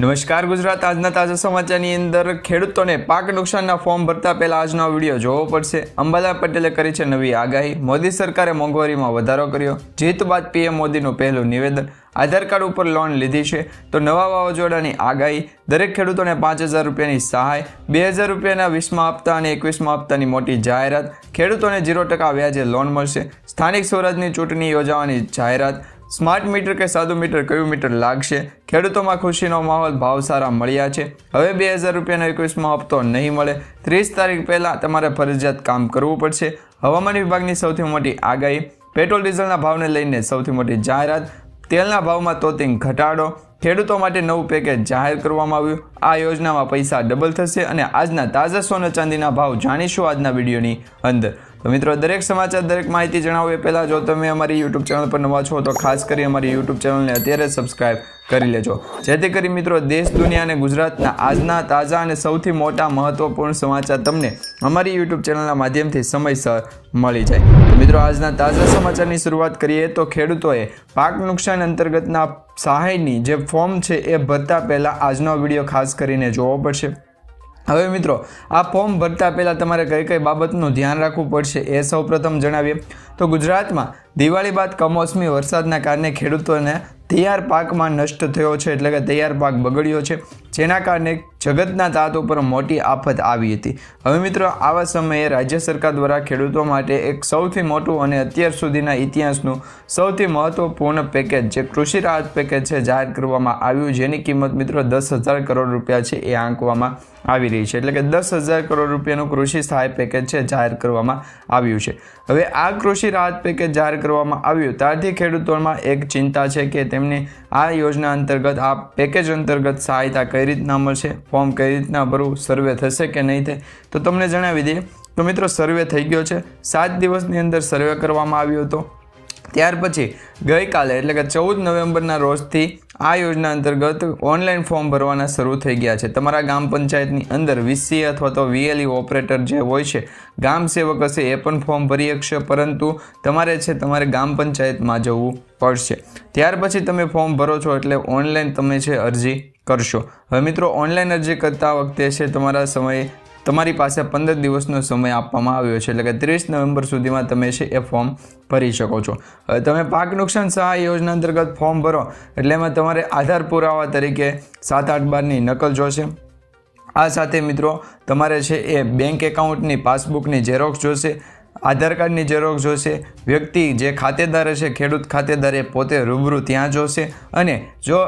નમસ્કાર ગુજરાત. આજના તાજા સમાચારની અંદર ખેડૂતોને પાક નુકસાનના ફોર્મ ભરતા પહેલા આજનો વીડિયો જોવો પડશે. અંબાલા પટેલે કરી છે નવી આગાહી. મોદી સરકારે મોંઘવારીમાં વધારો કર્યો. જીત બાદ પીએમ મોદીનું પહેલું નિવેદન. આધાર કાર્ડ ઉપર લોન લીધી છે. તો નવા વાવાઝોડાની આગાહી. દરેક ખેડૂતોને પાંચ હજાર રૂપિયાની સહાય, બે હજાર રૂપિયાના વીસમા હપ્તા અને એકવીસમા હપ્તાની મોટી જાહેરાત. ખેડૂતોને ઝીરો ટકા વ્યાજે લોન મળશે. સ્થાનિક સ્વરાજની ચૂંટણી યોજાવાની જાહેરાત. સ્માર્ટ મીટર કે સાદું મીટર કયું મીટર લાગશે? ખેડૂતોમાં ખુશીનો માહોલ ભાવ સારા મળ્યા છે. હવે બે હજાર રૂપિયાનો એકવીસમાં હપ્તો નહીં મળે. ત્રીસ તારીખ પહેલાં તમારે ફરજિયાત કામ કરવું પડશે. હવામાન વિભાગની સૌથી મોટી આગાહી, પેટ્રોલ ડીઝલના ભાવને લઈને સૌથી મોટી જાહેરાત, તેલના ભાવમાં તોતિંગ ઘટાડો, ખેડૂતો માટે નવું પેકેજ જાહેર કરવામાં આવ્યું. આ યોજનામાં પૈસા ડબલ થશે અને આજના તાજા સોના ચાંદીના ભાવ જાણીશું આજના વિડીયોની અંદર. તો મિત્રો, દરેક સમાચાર, દરેક માહિતી જણાવો એ પહેલાં જો તમે અમારી યુટ્યુબ ચેનલ પર નવા છો, તો ખાસ કરી અમારી યુટ્યુબ ચેનલને અત્યારે સબસ્ક્રાઈબ કરી લેજો. જેથી કરી મિત્રો, દેશ, દુનિયા અને ગુજરાતના આજના તાજા અને સૌથી મોટા મહત્વપૂર્ણ સમાચાર તમને અમારી યુટ્યુબ ચેનલના માધ્યમથી સમયસર મળી જાય. મિત્રો, આજના તાજા સમાચારની શરૂઆત કરીએ તો ખેડૂતોએ પાક નુકસાન અંતર્ગતના સહાયની જે ફોર્મ છે એ ભરતા પહેલાં આજનો વીડિયો ખાસ કરીને જોવો પડશે. હવે મિત્રો, આ ફોર્મ ભરતા પહેલાં તમારે કઈ કઈ બાબતનું ધ્યાન રાખવું પડશે એ સૌ પ્રથમ જણાવીએ. તો ગુજરાતમાં દિવાળી બાદ કમોસમી વરસાદના કારણે ખેડૂતોને તૈયાર પાકમાં નષ્ટ થયો છે, એટલે કે તૈયાર પાક બગડ્યો છે. જેના કારણે જગતના તાત ઉપર મોટી આફત આવી હતી. હવે મિત્રો, આવા સમયે રાજ્ય સરકાર દ્વારા ખેડૂતો માટે એક સૌથી મોટું અને અત્યાર સુધીના ઇતિહાસનું સૌથી મહત્વપૂર્ણ પેકેજ, જે કૃષિ રાહત પેકેજ છે, જાહેર કરવામાં આવ્યું, જેની કિંમત મિત્રો દસ હજાર કરોડ રૂપિયા છે, એ આંકવામાં આવી રહી છે. એટલે કે દસ હજાર કરોડ રૂપિયાનું કૃષિ સહાય પેકેજ છે, જાહેર કરવામાં આવ્યું છે. હવે આ કૃષિ રાહત પેકેજ જાહેર કરવામાં આવ્યું, ત્યારથી ખેડૂતોમાં એક ચિંતા છે કે તેમને આ યોજના અંતર્ગત, આ પેકેજ અંતર્ગત સહાયતા કઈ રીતના મળશે, ફોર્મ કઈ રીતના ભરવું, સર્વે થશે કે નહીં થાય, તો તમને જણાવી દઈએ. તો મિત્રો, સર્વે થઈ ગયો છે. સાત દિવસની અંદર સર્વે કરવામાં આવ્યો હતો. ત્યાર પછી ગઈકાલે, એટલે કે ચૌદ નવેમ્બરના રોજથી આ યોજના અંતર્ગત ઓનલાઈન ફોર્મ ભરવાના શરૂ થઈ ગયા છે. તમારા ગામ પંચાયતની અંદર વીસી અથવા તો વીએલઈ ઓપરેટર જે હોય છે, ગામ સેવક હશે એ પણ ફોર્મ ભરી શકશે, પરંતુ તમારે છે તમારે ગામ પંચાયતમાં જવું પડશે. ત્યાર પછી તમે ફોર્મ ભરો છો એટલે ઓનલાઈન તમે છે અરજી કરશો. હવે મિત્રો ઓનલાઈન અરજી કરતા વખતે છે તમારા સમય, તમારી પાસે પંદર દિવસનો સમય આપવામાં આવ્યો છે. એટલે કે ત્રીસ નવેમ્બર સુધીમાં તમે છે એ ફોર્મ ભરી શકો છો. હવે તમે પાક નુકસાન સહાય યોજના અંતર્ગત ફોર્મ ભરો, એટલે એમાં તમારે આધાર પુરાવા તરીકે સાત આઠ બારની નકલ જોશે. આ સાથે મિત્રો, તમારે છે એ બેંક એકાઉન્ટની પાસબુકની ઝેરોક્સ જોશે, આધાર કાર્ડની ઝેરોક્સ જોશે, વ્યક્તિ જે ખાતેદાર છે ખેડૂત ખાતેદાર એ પોતે રૂબરૂ ત્યાં જોશે અને જો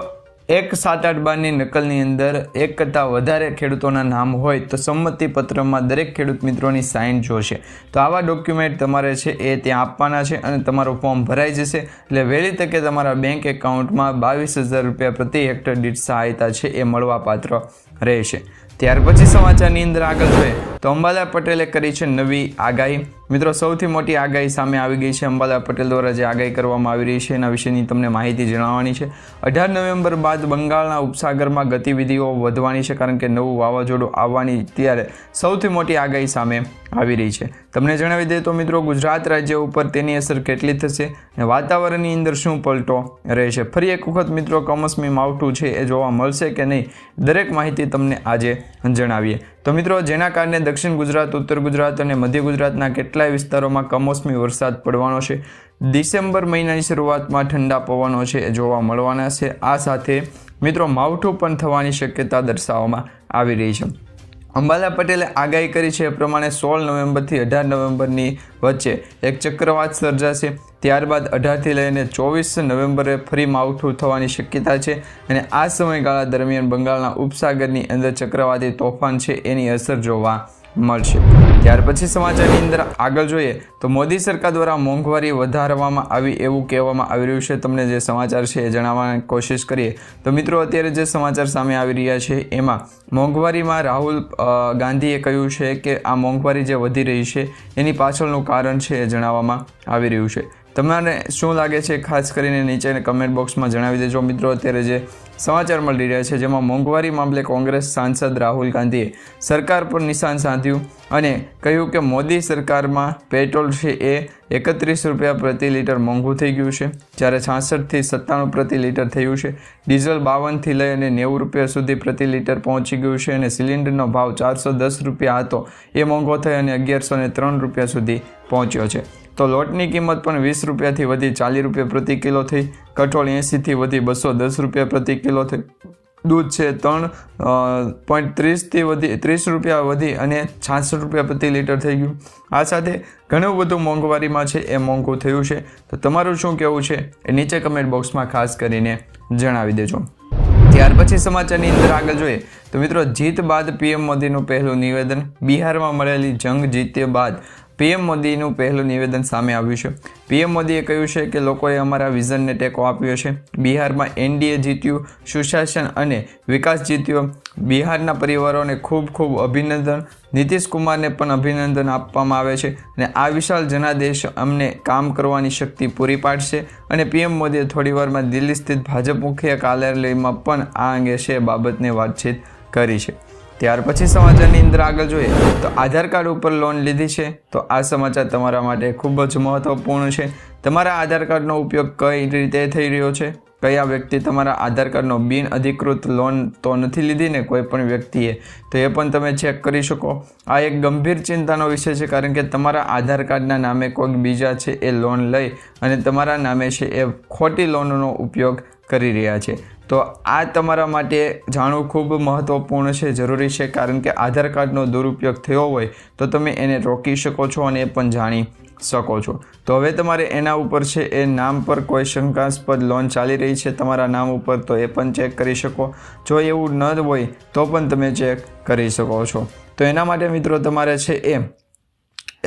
એક સાત આઠ બારની નકલની અંદર એક કરતાં વધારે ખેડૂતોના નામ હોય તો સંમતિ પત્રમાં દરેક ખેડૂત મિત્રોની સાઇન જોશે. તો આવા ડોક્યુમેન્ટ તમારે છે એ ત્યાં આપવાના છે અને તમારું ફોર્મ ભરાઈ જશે. એટલે વહેલી તકે તમારા બેંક એકાઉન્ટમાં બાવીસ હજાર રૂપિયા પ્રતિ હેક્ટર દીઠ સહાયતા છે એ મળવાપાત્ર રહેશે. ત્યાર પછી સમાચારની અંદર આગળ જોઈએ તો અંબાલા પટેલે કરી છે નવી આગાહી. મિત્રો, સૌથી મોટી આગાહી સામે આવી ગઈ છે. અંબાલા પટેલ દ્વારા જે આગાહી કરવામાં આવી રહી છે એના વિશેની તમને માહિતી જણાવવાની છે. અઢાર નવેમ્બર બાદ બંગાળના ઉપસાગરમાં ગતિવિધિઓ વધવાની છે, કારણ કે નવું વાવાઝોડું આવવાની ત્યારે સૌથી મોટી આગાહી સામે આવી રહી છે. તમને જણાવી દઈએ તો મિત્રો, ગુજરાત રાજ્ય ઉપર તેની અસર કેટલી થશે અને વાતાવરણની અંદર શું પલટો રહેશે? ફરી એક વખત મિત્રો, કમોસમી માવઠું છે એ જોવા મળશે કે નહીં? દરેક માહિતી તમને આજે જણાવીએ. તો મિત્રો, જેના કારણે દક્ષિણ ગુજરાત, ઉત્તર ગુજરાત અને મધ્ય ગુજરાતના કેટલાય વિસ્તારોમાં કમોસમી વરસાદ પડવાનો છે? ડિસેમ્બર મહિનાની શરૂઆતમાં ઠંડા પવનો છે એ જોવા મળવાના છે. આ સાથે મિત્રો, માવઠું પણ થવાની શક્યતા દર્શાવવામાં આવી રહી છે. અંબાલા પટેલે આગાહી કરી છે એ પ્રમાણે સોળ નવેમ્બરથી અઢાર નવેમ્બરની વચ્ચે એક ચક્રવાત સર્જાશે. ત્યારબાદ અઢારથી લઈને ચોવીસ નવેમ્બરે ફરી માવઠું થવાની શક્યતા છે અને આ સમયગાળા દરમિયાન બંગાળના ઉપસાગરની અંદર ચક્રવાતી તોફાન છે એની અસર જોવા મળશે. ત્યાર પછી સમાચારની અંદર આગળ જોઈએ તો મોદી સરકાર દ્વારા મોંઘવારી વધારવામાં આવી એવું કહેવામાં આવી રહ્યું છે. તમને જે સમાચાર છે એ જણાવવાની કોશિશ કરીએ. તો મિત્રો, અત્યારે જે સમાચાર સામે આવી રહ્યા છે એમાં મોંઘવારીમાં રાહુલ ગાંધીએ કહ્યું છે કે આ મોંઘવારી જે વધી રહી છે એની પાછળનું કારણ છે એ જણાવવામાં આવી રહ્યું છે. તમારે શું લાગે છે ખાસ કરીને નીચે કમેન્ટ બોક્સમાં જણાવી દેજો મિત્રો. અત્યારે જે સમાચાર મળી રહ્યા છે, જેમાં મોંઘવારી મામલે કોંગ્રેસ સાંસદ રાહુલ ગાંધીએ સરકાર પર નિશાન સાધ્યું અને કહ્યું કે મોદી સરકારમાં પેટ્રોલ છે એ એકત્રીસ રૂપિયા પ્રતિ લીટર મોંઘું થઈ ગયું છે. જ્યારે છાસઠથી સત્તાણું પ્રતિ લીટર થયું છે. ડીઝલ બાવનથી લઈ અને નેવું રૂપિયા સુધી પ્રતિ લીટર પહોંચી ગયું છે અને સિલિન્ડરનો ભાવ ચારસો દસ રૂપિયા હતો. એ મોંઘો થઈ અને અગિયારસો ને ત્રણ રૂપિયા સુધી પહોંચ્યો છે. તો લોટની કિંમત પણ વીસ રૂપિયાથી વધી ચાલીસ રૂપિયા પ્રતિ કિલો થઈ. કઠોળ એંસીથી વધી બસો દસ રૂપિયા પ્રતિ કિલો થઈ. દૂધ છે ત્રણ પોઈન્ટ ત્રીસથી વધી, ત્રીસ રૂપિયા વધી અને છાસઠ રૂપિયા પ્રતિ લીટર થઈ ગયું. આ સાથે ઘણું બધું મોંઘવારીમાં છે એ મોંઘું થયું છે. તો તમારું શું કહેવું છે એ નીચે કમેન્ટ બોક્સમાં ખાસ કરીને જણાવી દેજો. ત્યાર પછી સમાચારની અંદર આગળ જોઈએ તો મિત્રો જીત બાદ પીએમ મોદીનું પહેલું નિવેદન બિહારમાં મળેલી જંગ જીત્યા બાદ પીએમ મોદીનું પહેલું નિવેદન સામે આવ્યું છે. પીએમ મોદીએ કહ્યું છે કે લોકોએ અમારા વિઝનને ટેકો આપ્યો છે. બિહારમાં એનડીએ જીત્યું, સુશાસન અને વિકાસ જીત્યો. બિહારના પરિવારોને ખૂબ ખૂબ અભિનંદન. નીતિશ કુમારને પણ અભિનંદન આપવામાં આવે છે અને આ વિશાળ જનાદેશ અમને કામ કરવાની શક્તિ પૂરી પાડશે અને પીએમ મોદીએ થોડીવારમાં દિલ્હી સ્થિત ભાજપ મુખ્ય કાર્યાલયમાં પણ આ અંગે છે બાબતને વાતચીત કરી છે. ત્યાર પછી સમાચારની અંદર આગળ જોઈએ તો આધાર કાર્ડ ઉપર લોન લીધી છે. તો આ સમાચાર તમારા માટે ખૂબ જ મહત્વપૂર્ણ છે. તમારા આધાર કાર્ડનો ઉપયોગ કઈ રીતે થઈ રહ્યો છે? કયા વ્યક્તિ તમારા આધાર કાર્ડનો બિન અધિકૃત લોન તો નથી લીધી ને કોઈ પણ વ્યક્તિએ? તો એ પણ તમે ચેક કરી શકો. આ એક ગંભીર ચિંતાનો વિષય છે કારણ કે તમારા આધાર કાર્ડના નામે કોઈક બીજા છે એ લોન લઈ અને તમારા નામે છે એ ખોટી લોનનો ઉપયોગ કરી રહ્યા છે. તો આ તમારા માટે જાણવું ખૂબ મહત્ત્વપૂર્ણ છે, જરૂરી છે, કારણ કે આધાર કાર્ડનો દુરુપયોગ થયો હોય તો તમે એને રોકી શકો છો અને એ પણ જાણી શકો છો. તો હવે તમારે એના ઉપર છે, એ નામ પર કોઈ શંકાસ્પદ લોન ચાલી રહી છે, તમારા નામ ઉપર તો એ પણ ચેક કરી શકો. જો એવું ન હોય તો પણ તમે ચેક કરી શકો છો. તો એના માટે મિત્રો તમારે છે, એ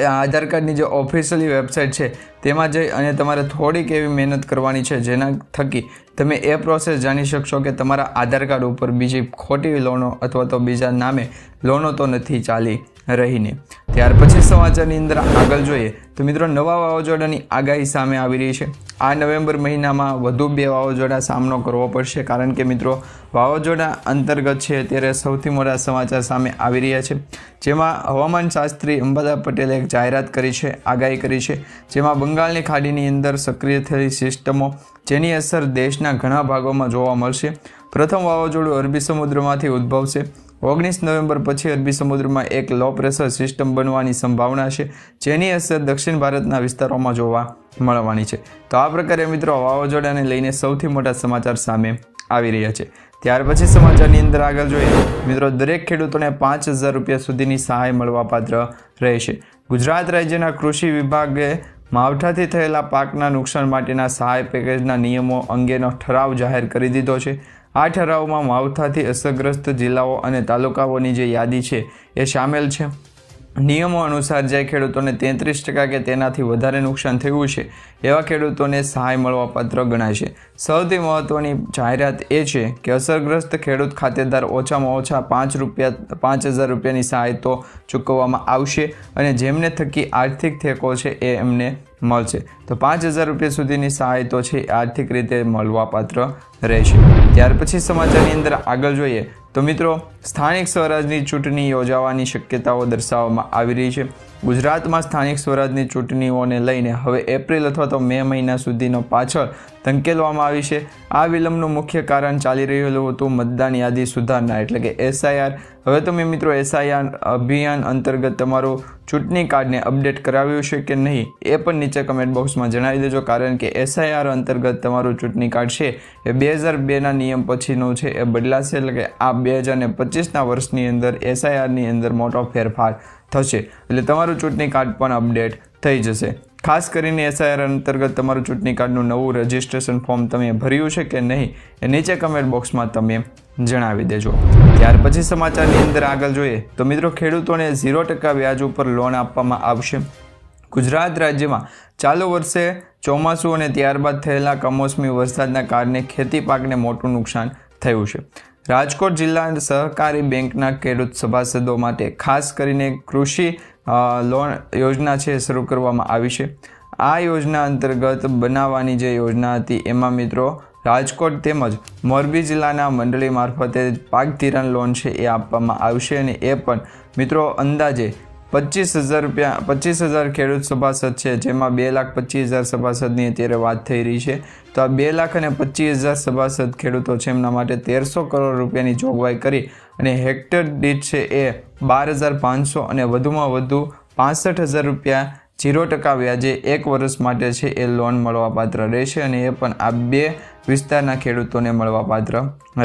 આધાર કાર્ડની જે ઓફિશિયલી વેબસાઇટ છે, તેમાં જઈ અને તમારે થોડીક એવી મહેનત કરવાની છે જેના થકી તમે એ પ્રોસેસ જાણી શકશો કે તમારા આધાર કાર્ડ ઉપર બીજી ખોટી લોનો અથવા તો બીજા નામે લોનો તો નથી ચાલી. રહીને. ત્યાર પછી સમાચારની અંદર આગળ જોઈએ તો મિત્રો નવા વાવાઝોડાની આગાહી સામે આવી રહી છે. આ નવેમ્બર મહિનામાં વધુ બે વાવાઝોડા સામનો કરવો પડશે કારણ કે મિત્રો વાવાઝોડા અંતર્ગત છે ત્યારે સૌથી મોટા સમાચાર સામે આવી રહ્યા છે. જેમાં હવામાન શાસ્ત્રી અંબાદા પટેલે એક જાહેરાત કરી છે, આગાહી કરી છે. જેમાં બંગાળની ખાડીની અંદર સક્રિય થયેલી સિસ્ટમો જેની અસર દેશના ઘણા ભાગોમાં જોવા મળશે. પ્રથમ વાવાઝોડું અરબી સમુદ્રમાંથી ઉદ્ભવશે. ઓગણીસ નવેમ્બર પછી અરબી સમુદ્રમાં એક લો પ્રેશર સિસ્ટમ બનવાની સંભાવના છે, જેની અસર દક્ષિણ ભારતના વિસ્તારોમાં જોવા મળવાની છે. તો આ પ્રકારે મિત્રો વાવાઝોડાને લઈને સૌથી મોટા સમાચાર સામે આવી રહ્યા છે. ત્યાર પછી સમાચારની અંદર આગળ જોઈએ. મિત્રો, દરેક ખેડૂતોને પાંચ હજાર રૂપિયા સુધીની સહાય મળવાપાત્ર રહેશે. ગુજરાત રાજ્યના કૃષિ વિભાગે માવઠાથી થયેલા પાકના નુકસાન માટેના સહાય પેકેજના નિયમો અંગેનો ઠરાવ જાહેર કરી દીધો છે. આ ઠરાવમાં માવઠાથી અસરગ્રસ્ત જિલ્લાઓ અને તાલુકાઓની જે યાદી છે એ સામેલ છે. નિયમો અનુસાર જે ખેડૂતોને તેત્રીસ ટકા કે તેનાથી વધારે નુકસાન થયું છે, એવા ખેડૂતોને સહાય મળવાપાત્ર ગણાય છે. સૌથી મહત્ત્વની જાહેરાત એ છે કે અસરગ્રસ્ત ખેડૂત ખાતેદાર ઓછામાં ઓછા પાંચ રૂપિયા, પાંચ હજાર રૂપિયાની સહાય તો ચૂકવવામાં આવશે અને જેમને થકી આર્થિક ઠેકો છે એ એમને મળશે. તો પાંચ હજાર રૂપિયા સુધીની સહાય તો છે આર્થિક રીતે મળવાપાત્ર રહેશે. ત્યાર પછી સમાચારની અંદર આગળ જોઈએ તો મિત્રો સ્થાનિક સ્વરાજની ચૂંટણી યોજાવાની શક્યતાઓ દર્શાવવામાં આવી રહી છે. ગુજરાતમાં સ્થાનિક સ્વરાજની ચૂંટણીઓને લઈને હવે એપ્રિલ અથવા તો મે મહિના સુધીનો પાછળ ધંકેલવામાં આવી છે. આ વિલંબનું મુખ્ય કારણ ચાલી રહેલું હતું મતદાન યાદી સુધારના એટલે કે એસઆઈઆર. હવે તમે મિત્રો એસઆઈઆર અભિયાન અંતર્ગત તમારું ચૂંટણી કાર્ડને અપડેટ કરાવ્યું છે કે નહીં એ પણ નીચે કમેન્ટ બોક્સમાં જણાવી દેજો, કારણ કે એસઆઈઆર અંતર્ગત તમારું ચૂંટણી કાર્ડ છે એ બે હજાર બેના નિયમ પછીનું છે, એ બદલાશે એટલે કે આ બે હજાર પચીસના વર્ષની અંદર એસઆઈઆરની અંદર મોટો ફેરફાર થશે. એટલે તમારું ચૂંટણી કાર્ડ પણ અપડેટ થઈ જશે. ખાસ કરીને એસઆઈઆર અંતર્ગત તમારું ચૂંટણી કાર્ડનું નવું રજિસ્ટ્રેશન ફોર્મ તમે ભર્યું છે કે નહીં, એ નીચે કમેન્ટ બોક્સમાં તમે જણાવી દેજો. ત્યાર પછી સમાચારની અંદર આગળ જોઈએ, તો મિત્રો ખેડૂતોને ઝીરો ટકા વ્યાજ ઉપર લોન આપવામાં આવશે. ગુજરાત રાજ્યમાં ચાલુ વર્ષે ચોમાસું અને ત્યારબાદ થયેલા કમોસમી વરસાદના કારણે ખેતી પાકને મોટું નુકસાન થયું છે. રાજકોટ જિલ્લા સહકારી બેંકના ખેડૂત સભાસદો માટે ખાસ કરીને કૃષિ લોન યોજના છે, શરૂ કરવામાં આવી છે. આ યોજના અંતર્ગત બનાવવાની જે યોજના હતી, એમાં મિત્રો રાજકોટ તેમજ મોરબી જિલ્લાના મંડળી મારફતે પાક ધિરાણ લોન છે, એ આપવામાં આવશે અને એ પણ મિત્રો અંદાજે પચીસ હજાર રૂપિયા, પચીસ હજાર ખેડૂત સભાસદ છે, જેમાં બે લાખ પચીસ હજાર સભાસદની અત્યારે વાત થઈ રહી છે. તો આ બે લાખ અને પચીસ હજાર સભાસદ ખેડૂતો છે, એમના માટે તેરસો કરોડ રૂપિયાની જોગવાઈ કરી અને હેક્ટર દીઠ છે એ બાર હજાર પાંચસો અને વધુમાં વધુ પાસઠ હજાર રૂપિયા જીરો ટકા વ્યાજે એક વર્ષ માટે છે એ લોન મળવાપાત્ર રહેશે અને એ પણ આ બે વિસ્તારના ખેડૂતોને મળવાપાત્ર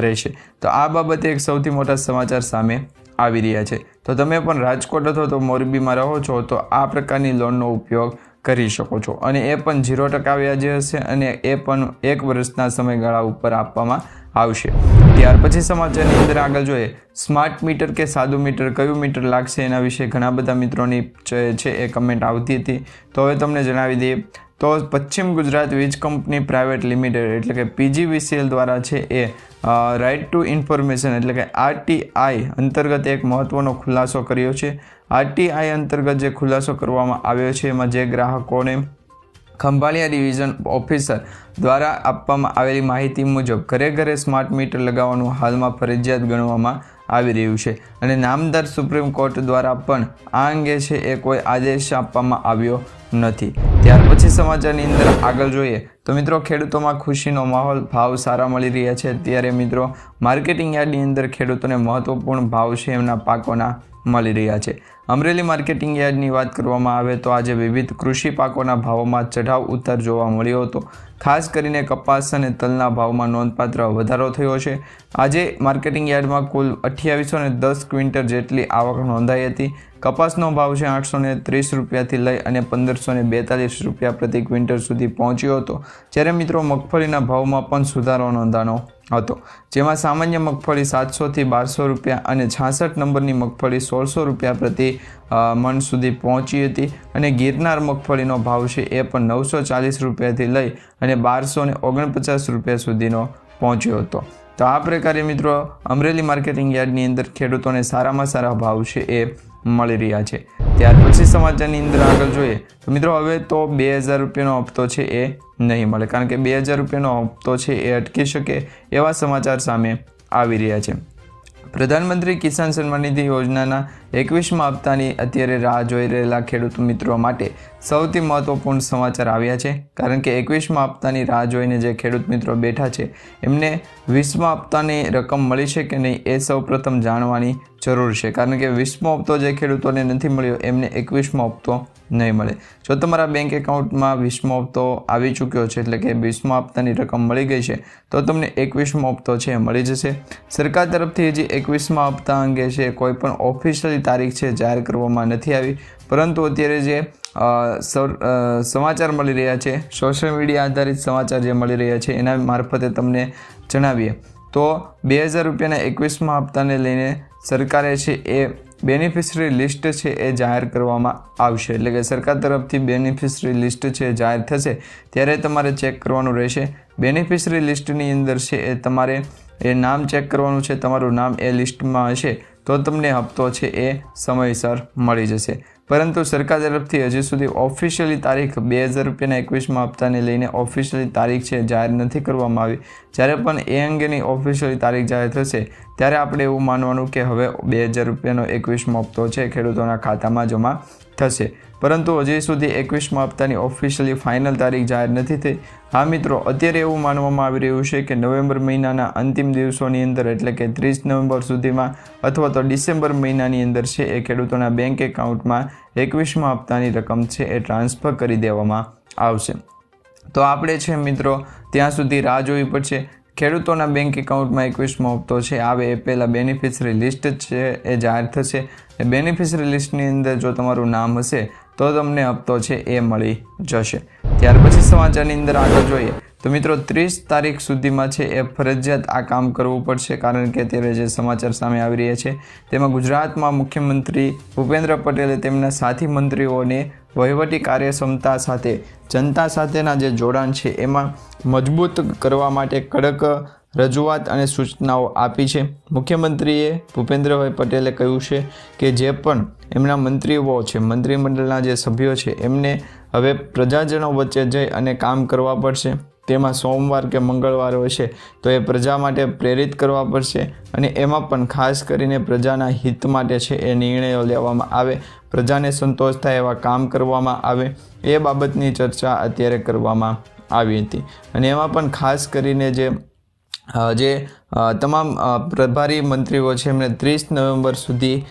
રહેશે. તો આ બાબતે એક સૌથી મોટા સમાચાર સામે આવી રહ્યા છે. તો તમે પણ રાજકોટ અથવા તો મોરબીમાં રહો છો, તો આ પ્રકારની લોનનો ઉપયોગ કરી શકો છો. અને એ પણ ઝીરો ટકા વ્યાજે હશે અને એ પણ એક વર્ષના સમયગાળા ઉપર આપવામાં આવશે. ત્યાર પછી સમાચારની અંદર આગળ જોઈએ. સ્માર્ટ મીટર કે સાદું મીટર, કયું મીટર લાગશે એના વિશે ઘણા બધા મિત્રોની છે એ કમેન્ટ આવતી હતી. તો હવે તમને જણાવી દઈએ. તો પશ્ચિમ ગુજરાત વીજ કંપની પ્રાઇવેટ લિમિટેડ, એટલે કે પીજીવીસીએલ દ્વારા છે એ રાઇટ ટુ ઇન્ફોર્મેશન એટલે કે આરટીઆઈ અંતર્ગત એક મહત્ત્વનો ખુલાસો કર્યો છે. આરટીઆઈ અંતર્ગત જે ખુલાસો કરવામાં આવ્યો છે, એમાં જે ગ્રાહકોને ખંભાળિયા ડિવિઝન ઓફિસર દ્વારા આપવામાં આવેલી માહિતી મુજબ ઘરે ઘરે સ્માર્ટ મીટર લગાવવાનું હાલમાં ફરજિયાત ગણવામાં આવી રહ્યું છે. અને નામદાર સુપ્રીમ કોર્ટ દ્વારા પણ આ અંગે છે એ કોઈ આદેશ આપવામાં આવ્યો નથી. ત્યાર પછી સમાચારની અંદર આગળ જોઈએ તો મિત્રો ખેડૂતોમાં ખુશીનો માહોલ, ભાવ સારા મળી રહ્યા છે. ત્યારે મિત્રો માર્કેટિંગ યાર્ડની અંદર ખેડૂતોને મહત્વપૂર્ણ ભાવ છે એમના પાકોના મળી રહ્યા છે. અમરેલી માર્કેટિંગ યાર્ડની વાત કરવામાં આવે તો આજે વિવિધ કૃષિ પાકોના ભાવોમાં ચઢાવ ઉતાર જોવા મળ્યો હતો. ખાસ કરીને કપાસ અને તલના ભાવમાં નોંધપાત્ર વધારો થયો છે. આજે માર્કેટિંગ યાર્ડમાં કુલ અઠ્યાવીસો દસ ક્વિન્ટલ જેટલી આવક નોંધાઈ હતી. કપાસનો ભાવ છે આઠસો ત્રીસ રૂપિયાથી લઈ અને પંદરસો બેતાલીસ રૂપિયા પ્રતિ ક્વિન્ટલ સુધી પહોંચ્યો હતો. જ્યારે મિત્રો મગફળીના ભાવમાં પણ સુધારો નોંધાનો હતો, જેમાં સામાન્ય મગફળી સાતસોથી બારસો રૂપિયા અને છાસઠ નંબરની મગફળી સોળસો રૂપિયા પ્રતિ મણ સુધી પહોંચી હતી અને ગિરનાર મગફળીનો ભાવ છે એ પણ નવસો ચાલીસ રૂપિયાથી લઈ અને બારસો ને ઓગણપચાસ રૂપિયા સુધીનો પહોંચ્યો હતો. તો આ પ્રકારે મિત્રો અમરેલી માર્કેટિંગ યાર્ડની અંદર ખેડૂતોને સારામાં સારા ભાવ છે એ મળી રહ્યા છે. ત્યાર પછી સમાચારની અંદર આગળ જોઈએ તો મિત્રો હવે તો બે હજાર રૂપિયાનો હપ્તો છે એ નહીં મળે કારણ કે બે હજાર રૂપિયાનો હપ્તો છે એ અટકી શકે એવા સમાચાર સામે આવી રહ્યા છે. પ્રધાનમંત્રી કિસાન સન્માન નિધિ યોજનાના એકવીસમાં હપ્તાની અત્યારે રાહ જોઈ રહેલા ખેડૂત મિત્રો માટે સૌથી મહત્વપૂર્ણ સમાચાર આવ્યા છે. કારણ કે એકવીસમાં હપ્તાની રાહ જોઈને જે ખેડૂત મિત્રો બેઠા છે, એમને વીસમાં હપ્તાની રકમ મળી છે કે નહીં એ સૌ પ્રથમ જાણવાની જરૂર છે. કારણ કે વીસમો હપ્તો જે ખેડૂતોને નથી મળ્યો, એમને એકવીસમો હપ્તો નહીં મળે. જો તમારા બેંક એકાઉન્ટમાં વીસમો હપ્તો આવી ચૂક્યો છે, એટલે કે વીસમો હપ્તાની રકમ મળી ગઈ છે, તો તમને એકવીસમો હપ્તો છે, મળી જશે. સરકાર તરફથી હજી એકવીસમા હપ્તા અંગે છે કોઈ પણ ઓફિશિયલી તારીખ છે, જાહેર કરવામાં નથી આવી. પરંતુ અત્યારે જે સમાચાર મળી રહ્યા છે, સોશિયલ મીડિયા આધારિત સમાચાર જે મળી રહ્યા છે, એના મારફતે તમને જણાવીએ. તો બે હજાર રૂપિયાના એકવીસમાં હપ્તાને લઈને સરકારે છે, એ બેનિફિશરી લિસ્ટ છે, એ જાહેર કરવામાં આવશે. એટલે કે સરકાર તરફથી બેનિફિશરી લિસ્ટ છે જાહેર થશે. ત્યારે તમારે ચેક કરવાનું રહેશે. બેનિફિશરી લિસ્ટની અંદર છે, એ તમારે એ નામ ચેક કરવાનું છે, તમારું નામ એ લિસ્ટમાં હશે. તો તમને હપ્તો છે એ સમયસર મળી જશે. પરંતુ સરકાર તરફથી હજી સુધી ઓફિશિયલી તારીખ બે હજાર રૂપિયાના એકવીસમાં હપ્તાને લઈને ઓફિશિયલી તારીખ છે જાહેર નથી કરવામાં આવી. જ્યારે પણ એ અંગેની ઓફિશિયલી તારીખ જાહેર થશે, ત્યારે આપણે એવું માનવાનું કે હવે બે હજાર રૂપિયાનો એકવીસમો હપ્તો છે ખેડૂતોના ખાતામાં જમા થશે. પરંતુ હજી સુધી એકવીસમા હપ્તાની ઓફિશિયલી ફાઇનલ તારીખ જાહેર નથી થઈ. હા મિત્રો, અત્યારે એવું માનવામાં આવી રહ્યું છે કે નવેમ્બર મહિનાના અંતિમ દિવસોની અંદર, એટલે કે ત્રીસ નવેમ્બર સુધીમાં, અથવા તો ડિસેમ્બર મહિનાની અંદર છે, એ ખેડૂતોના બેંક એકાઉન્ટમાં એકવીસમા હપ્તાની રકમ છે, એ ટ્રાન્સફર કરી દેવામાં આવશે. તો આપણે છે મિત્રો, ત્યાં સુધી રાહ જોવી પડશે. ખેડૂતોના બેંક એકાઉન્ટમાં એકવીસમો હપ્તો છે, આવે એ પહેલાં બેનિફિશરી લિસ્ટ છે, એ જાહેર થશે. એ બેનિફિશરી લિસ્ટની અંદર જો તમારું નામ હશે તો તમને હપ્તો છે એ મળી જશે. ત્યાર પછી સમાચારની અંદર આગળ જોઈએ. તો મિત્રો, ત્રીસ તારીખ સુધીમાં છે એ ફરજિયાત આ કામ કરવું પડશે કારણ કે અત્યારે જે સમાચાર સામે આવી રહ્યા છે, તેમાં ગુજરાતમાં મુખ્યમંત્રી ભૂપેન્દ્ર પટેલે તેમના સાથી મંત્રીઓને વહીવટી કાર્યક્ષમતા સાથે, જનતા સાથેના જે જોડાણ છે એમાં મજબૂત કરવા માટે કડક રજૂઆત અને સૂચનાઓ આપી છે. મુખ્યમંત્રીએ ભૂપેન્દ્રભાઈ પટેલે કહ્યું છે કે જે પણ એમના મંત્રીઓ છે, મંત્રીમંડળના જે સભ્યો છે, એમને હવે પ્રજાજનો વચ્ચે જઈ અને કામ કરવા પડશે. તેમાં સોમવાર કે મંગળવાર હશે તો એ પ્રજા માટે પ્રેરિત કરવા પડશે અને એમાં પણ ખાસ કરીને પ્રજાના હિત માટે છે એ નિર્ણયો લેવામાં આવે. પ્રજાને સંતોષ થાય એવા કામ કરવામાં આવે. એ બાબતની ચર્ચા અત્યારે કરવામાં આવી હતી. અને એમાં પણ ખાસ કરીને જે જે તમામ પ્રભારી મંત્રીઓ છે, એમને ત્રીસ નવેમ્બર સુધી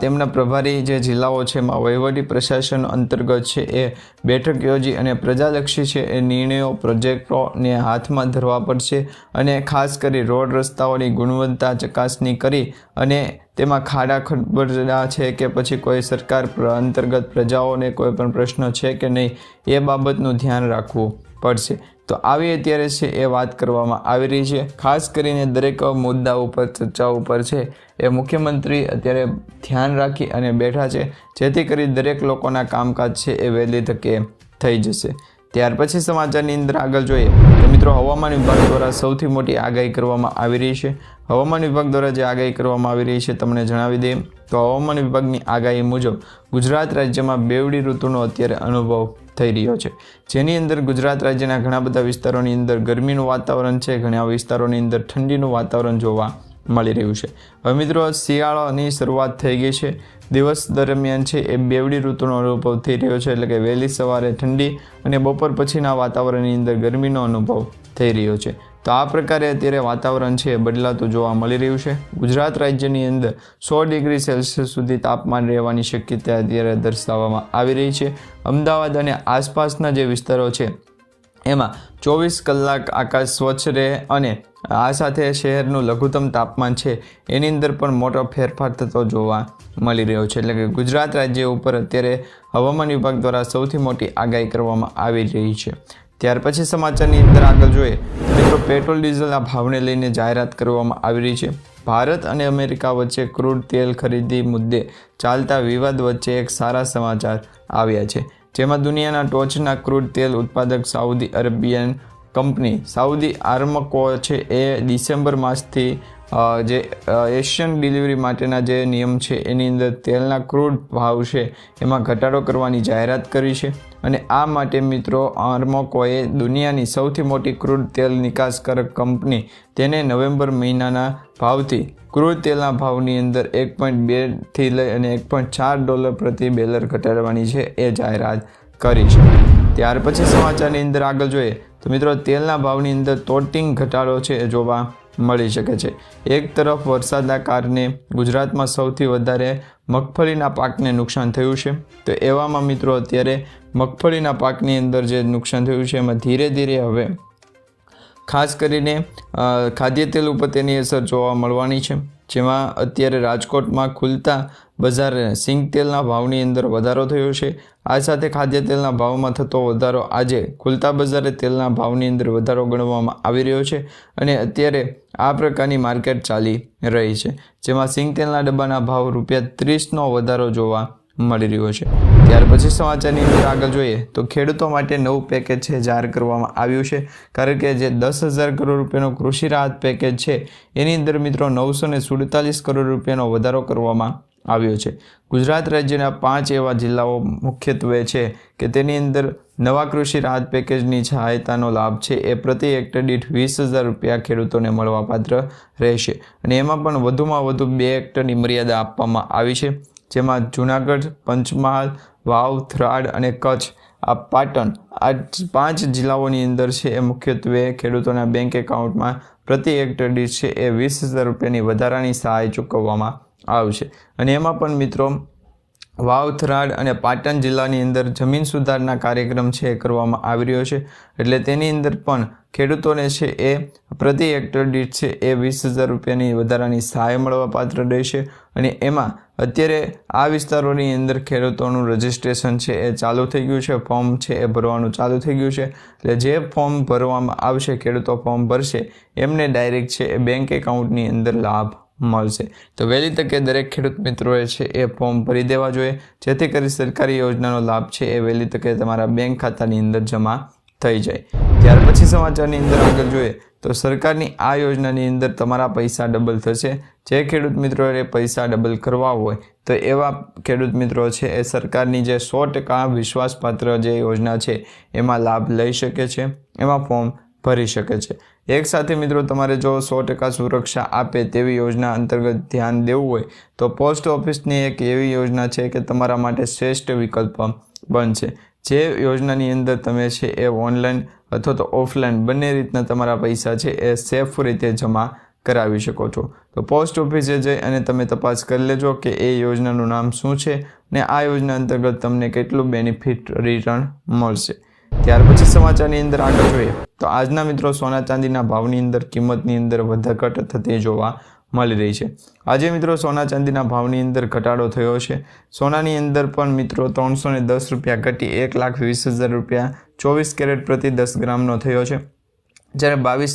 તેમના પ્રભારી જે જિલ્લાઓ છે, એમાં વહીવટી પ્રશાસન અંતર્ગત છે, એ બેઠક યોજી અને પ્રજાલક્ષી છે, એ નિર્ણયો પ્રોજેક્ટોને હાથમાં ધરવા પડશે અને ખાસ કરી રોડ રસ્તાઓની ગુણવત્તા ચકાસણી કરી અને તેમાં ખાડા ખડબડા છે કે પછી કોઈ સરકાર અંતર્ગત પ્રજાઓને કોઈ પણ પ્રશ્ન છે કે નહીં, એ બાબતનું ધ્યાન રાખવું પડશે. તો આવી અત્યારે છે એ વાત કરવામાં આવી રહી છે. ખાસ કરીને દરેક મુદ્દા ઉપર ચર્ચા ઉપર છે એ મુખ્યમંત્રી અત્યારે ધ્યાન રાખી અને બેઠા છે. જેથી કરી દરેક લોકોના કામકાજ છે એ વહેલી તકે થઈ જશે. ત્યાર પછી સમાચારની અંદર આગળ જોઈએ. તો મિત્રો, હવામાન વિભાગ દ્વારા સૌથી મોટી આગાહી કરવામાં આવી રહી છે. હવામાન વિભાગ દ્વારા જે આગાહી કરવામાં આવી રહી છે તમને જણાવી દઈએ. તો હવામાન વિભાગની આગાહી મુજબ ગુજરાત રાજ્યમાં બેવડી ઋતુનો અત્યારે અનુભવ થઈ રહ્યો છે. જેની અંદર ગુજરાત રાજ્યના ઘણા બધા વિસ્તારોની અંદર ગરમીનું વાતાવરણ છે. ઘણા વિસ્તારોની અંદર ઠંડીનું વાતાવરણ જોવા મળી રહ્યું છે. હવે મિત્રો, શિયાળાની શરૂઆત થઈ ગઈ છે. દિવસ દરમિયાન છે એ બેવડી ઋતુનો અનુભવ થઈ રહ્યો છે. એટલે કે વહેલી સવારે ઠંડી અને બપોર પછીના વાતાવરણની અંદર ગરમીનો અનુભવ થઈ રહ્યો છે. તો આ પ્રકારે અત્યારે વાતાવરણ છે, બદલાતું જોવા મળી રહ્યું છે. ગુજરાત રાજ્યની અંદર સો ડિગ્રી સેલ્સિયસ સુધી તાપમાન રહેવાની શક્યતા અત્યારે દર્શાવવામાં આવી રહી છે. અમદાવાદ અને આસપાસના જે વિસ્તારો છે, એમાં ચોવીસ કલાક આકાશ સ્વચ્છ રહે અને આ સાથે શહેરનું લઘુત્તમ તાપમાન છે. એની અંદર પણ મોટો ફેરફાર થતો જોવા મળી રહ્યો છે. એટલે કે ગુજરાત રાજ્ય ઉપર અત્યારે હવામાન વિભાગ દ્વારા સૌથી મોટી આગાહી કરવામાં આવી રહી છે. ત્યાર પછી સમાચારની અંદર આગળ જોઈએ મિત્રો પેટ્રોલ ડીઝલના ભાવને લઈને જાહેરાત કરવામાં આવી રહી છે. ભારત અને અમેરિકા વચ્ચે ક્રૂડ તેલ ખરીદી મુદ્દે ચાલતા વિવાદ વચ્ચે એક સારા સમાચાર આવ્યા છે, જેમાં દુનિયાના ટોચના ક્રૂડ તેલ ઉત્પાદક Saudi Arabian company, Saudi Aramco છે એ ડિસેમ્બર માસથી જે એશિયન ડિલિવરી માટેના જે નિયમ છે, એની અંદર તેલના ક્રૂડ ભાવ છે, એમાં ઘટાડો કરવાની જાહેરાત કરી છે. અને આ માટે મિત્રો, આર્મોકોએ દુનિયાની સૌથી મોટી ક્રૂડ તેલ નિકાસકારક કંપની, તેને નવેમ્બર મહિનાના ભાવથી ક્રૂડ તેલના ભાવની અંદર એક પોઈન્ટ બેથી લઈ અને એક પોઈન્ટ ચાર ડોલર પ્રતિ બેલર ઘટાડવાની છે, એ જાહેરાત કરી છે. ત્યાર પછી સમાચારની અંદર આગળ જોઈએ, તો મિત્રો, તેલના ભાવની અંદર તોટિંગ ઘટાડો છે જોવા મળી શકે છે. એક તરફ વરસાદના કારણે ગુજરાતમાં સૌથી વધારે મગફળીના પાકને નુકસાન થયું છે. તો એવામાં મિત્રો અત્યારે મગફળીના પાકની અંદર જે નુકસાન થયું છે એમાં ધીરે ધીરે હવે ખાસ કરીને ખાદ્ય તેલ ઉપર તેની અસર જોવા મળવાની છે. જેમાં અત્યારે રાજકોટમાં ખુલતા બજારે સિંગ તેલના ભાવની અંદર વધારો થયો છે. આ સાથે ખાદ્ય તેલના ભાવમાં થતો વધારો આજે ખુલતા બજારે તેલના ભાવની અંદર વધારો ગણવામાં આવી રહ્યો છે અને અત્યારે આ પ્રકારની માર્કેટ ચાલી રહી છે, જેમાં સિંગ તેલના ડબ્બાના ભાવ રૂપિયા ત્રીસનો વધારો જોવા મળી રહ્યો છે. ત્યાર પછી સમાચારની અંદર આગળ જોઈએ તો ખેડૂતો માટે નવું પેકેજ છે જાહેર કરવામાં આવ્યું છે, કારણ કે જે દસ હજાર કરોડ રૂપિયાનો કૃષિ રાહત પેકેજ છે, એની અંદર મિત્રો નવસો ને સુડતાલીસ કરોડ રૂપિયાનો વધારો કરવામાં આવ્યો છે. ગુજરાત રાજ્યના પાંચ એવા જિલ્લાઓ મુખ્યત્વે છે કે તેની અંદર નવા કૃષિ રાહત પેકેજની સહાયતાનો લાભ છે. એ પ્રતિ હેક્ટર દીઠ વીસ હજાર રૂપિયા ખેડૂતોને મળવાપાત્ર રહેશે અને એમાં પણ વધુમાં વધુ બે હેક્ટરની મર્યાદા આપવામાં આવી છે. જેમાં જૂનાગઢ, પંચમહાલ, વાવ, થરાદ અને કચ્છ આ પાટણ આ પાંચ જિલ્લાઓની અંદર છે. એ મુખ્યત્વે ખેડૂતોના બેંક એકાઉન્ટમાં પ્રતિ હેક્ટર દીઠ છે. એ વીસ હજાર રૂપિયાની વધારાની સહાય ચૂકવવામાં આવશે. અને એમાં પણ મિત્રો વાવથરાડ અને પાટણ જિલ્લાની અંદર જમીન સુધારના કાર્યક્રમ છે એ કરવામાં આવી રહ્યો છે. એટલે તેની અંદર પણ ખેડૂતોને છે એ પ્રતિ હેક્ટર દીઠ છે એ વીસ હજાર રૂપિયાની વધારાની સહાય મળવા પાત્ર રહેશે. અને એમાં અત્યારે આ વિસ્તારોની અંદર ખેડૂતોનું રજિસ્ટ્રેશન છે એ ચાલુ થઈ ગયું છે. ફોર્મ છે એ ભરવાનું ચાલુ થઈ ગયું છે. એટલે જે ફોર્મ ભરવામાં આવશે, ખેડૂતો ફોર્મ ભરશે, એમને ડાયરેક્ટ છે એ બેંક એકાઉન્ટની અંદર લાભ મળશે. તો વહેલી તકે દરેક ખેડૂત મિત્રોએ છે એ ફોર્મ ભરી દેવા જોઈએ. જેથી કરી સરકારી યોજનાનો લાભ છે એ વહેલી તકે તમારા બેંક ખાતાની અંદર જમા થઈ જાય. ત્યાર પછી સમાચારની અંદર આગળ જોઈએ તો સરકારની આ યોજનાની અંદર તમારા પૈસા ડબલ થશે. જે ખેડૂત મિત્રોએ પૈસા ડબલ કરવા હોય તો એવા ખેડૂત મિત્રો છે એ સરકારની જે સો ટકા વિશ્વાસપાત્ર જે યોજના છે એમાં લાભ લઈ શકે છે. એમાં ફોર્મ ભરી શકે છે. એક સાથે મિત્રો, તમારે જો સો ટકા સુરક્ષા આપે તેવી યોજના અંતર્ગત ધ્યાન દેવું હોય, તો પોસ્ટ ઓફિસની એક એવી યોજના છે કે તમારા માટે શ્રેષ્ઠ વિકલ્પ બનશે. જે યોજનાની અંદર તમે છે એ ઓનલાઈન અથવા તો ઓફલાઈન બંને રીતના તમારા પૈસા છે એ સેફ રીતે જમા કરાવી શકો છો. તો પોસ્ટ ઓફિસે જઈ અને તમે તપાસ કરી લેજો કે એ યોજનાનું નામ શું છે ને આ યોજના અંતર્ગત તમને કેટલું બેનિફિટ રિટર્ન મળશે. ત્યાર પછી સમાચારની અંદર આગળ જોઈએ તો આજના મિત્રો સોના ચાંદીના ભાવની અંદર, કિંમતની અંદર વધઘટ થતી જોવા મળી રહી છે. આજે મિત્રો સોના ચાંદીના ભાવની અંદર ઘટાડો થયો છે. સોનાની અંદર પણ મિત્રો ત્રણસો દસ રૂપિયા ઘટી એક લાખ વીસ હજાર રૂપિયા ચોવીસ કેરેટ પ્રતિ દસ ગ્રામનો થયો છે. જ્યારે બાવીસ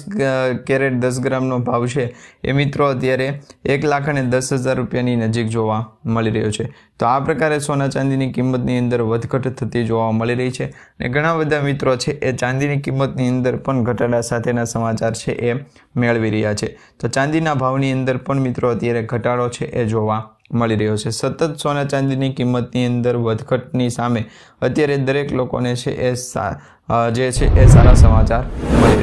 કેરેટ દસ ગ્રામનો ભાવ છે, એ મિત્રો અત્યારે એક લાખ અને દસ હજાર રૂપિયાની નજીક જોવા મળી રહ્યો છે. તો આ પ્રકારે સોના ચાંદીની કિંમતની અંદર વધઘટ થતી જોવા મળી રહી છે અને ઘણા બધા મિત્રો છે એ ચાંદીની કિંમતની અંદર પણ ઘટાડા સાથેના સમાચાર છે એ મેળવી રહ્યા છે. તો ચાંદીના ભાવની અંદર પણ મિત્રો અત્યારે ઘટાડો છે એ જોવા મળી રહ્યો છે. સતત સોના ચાંદીની કિંમતની અંદર વધઘટની સામે અત્યારે દરેક લોકોને છે એ જે છે એ સારા સમાચાર મળી રહ્યા